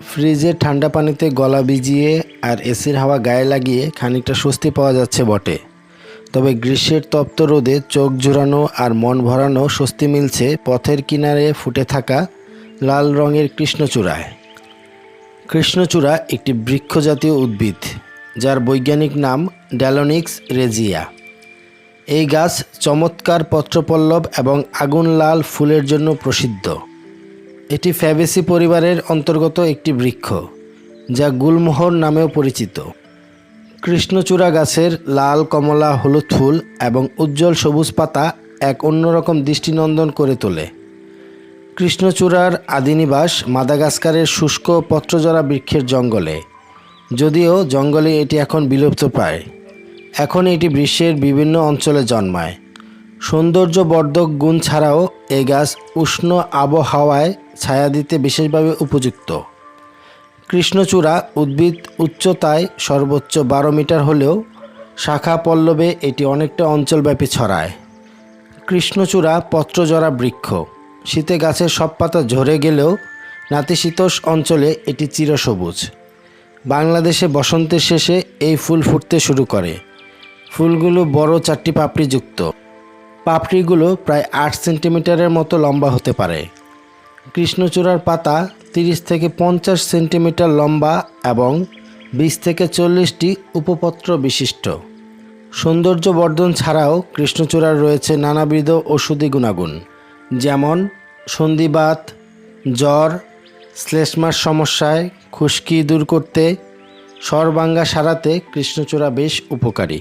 ফ্রিজে ঠান্ডা পানিতে গলা ভিজিয়ে আর এসির হাওয়া গায়ে লাগিয়ে খানিকটা স্বস্তি পাওয়া যাচ্ছে বটে। তবে গ্রীষ্মের তপ্ত রোদে চোখ জোড়ানো আর মন ভরানো স্বস্তি মিলছে পথের কিনারে ফুটে থাকা লাল রঙের কৃষ্ণচূড়ায়। কৃষ্ণচূড়া একটি বৃক্ষ জাতীয় উদ্ভিদ, যার বৈজ্ঞানিক নাম ড্যালোনিক্স রেজিয়া। এই গাছ চমৎকার পত্রপল্লব এবং আগুন লাল ফুলের জন্য প্রসিদ্ধ। এটি ফ্যাবেসি পরিবারের অন্তর্গত একটি বৃক্ষ, যা গুলমোহর নামেও পরিচিত। কৃষ্ণচূড়া গাছের লাল কমলা হলুদ ফুল এবং উজ্জ্বল সবুজ পাতা এক অন্যরকম দৃষ্টিনন্দন করে তোলে। কৃষ্ণচূড়ার আদিনিবাস মাদাগাস্কারের শুষ্ক পত্রজরা বৃক্ষের জঙ্গলে, যদিও জঙ্গলে এটি এখন বিলুপ্ত প্রায়। এখন এটি বিশ্বের বিভিন্ন অঞ্চলে জন্মায়। সৌন্দর্যবর্ধক গুণ ছাড়াও এই গাছ উষ্ণ আবহাওয়ায় ছায়া দিতে বিশেষভাবে উপযুক্ত। কৃষ্ণচূড়া উদ্ভিদ উচ্চতায় সর্বোচ্চ বারো মিটার হলেও শাখা পল্লবে এটি অনেকটা অঞ্চলব্যাপী ছড়ায়। কৃষ্ণচূড়া পত্রজরা বৃক্ষ। শীতে গাছের সব পাতা ঝরে গেলেও নাতিশীতোষ অঞ্চলে এটি চিরসবুজ। বাংলাদেশে বসন্তের শেষে এই ফুল ফুটতে শুরু করে। ফুলগুলো বড় চারটি পাপড়িযুক্ত। পাপড়িগুলো প্রায় আট সেন্টিমিটারের মতো লম্বা হতে পারে। কৃষ্ণচূড়ার পাতা তিরিশ থেকে পঞ্চাশ সেন্টিমিটার লম্বা এবং বিশ থেকে চল্লিশটি উপপত্র বিশিষ্ট। সৌন্দর্য বর্ধন ছাড়াও কৃষ্ণচূড়ার রয়েছে নানাবিধ ওষুধি গুণাগুণ, যেমন সন্ধিবাত, জ্বর, শ্লেষ্মার সমস্যায় খুশকি দূর করতে, সর্বাঙ্গা সারাতে কৃষ্ণচূড়া বেশ উপকারী।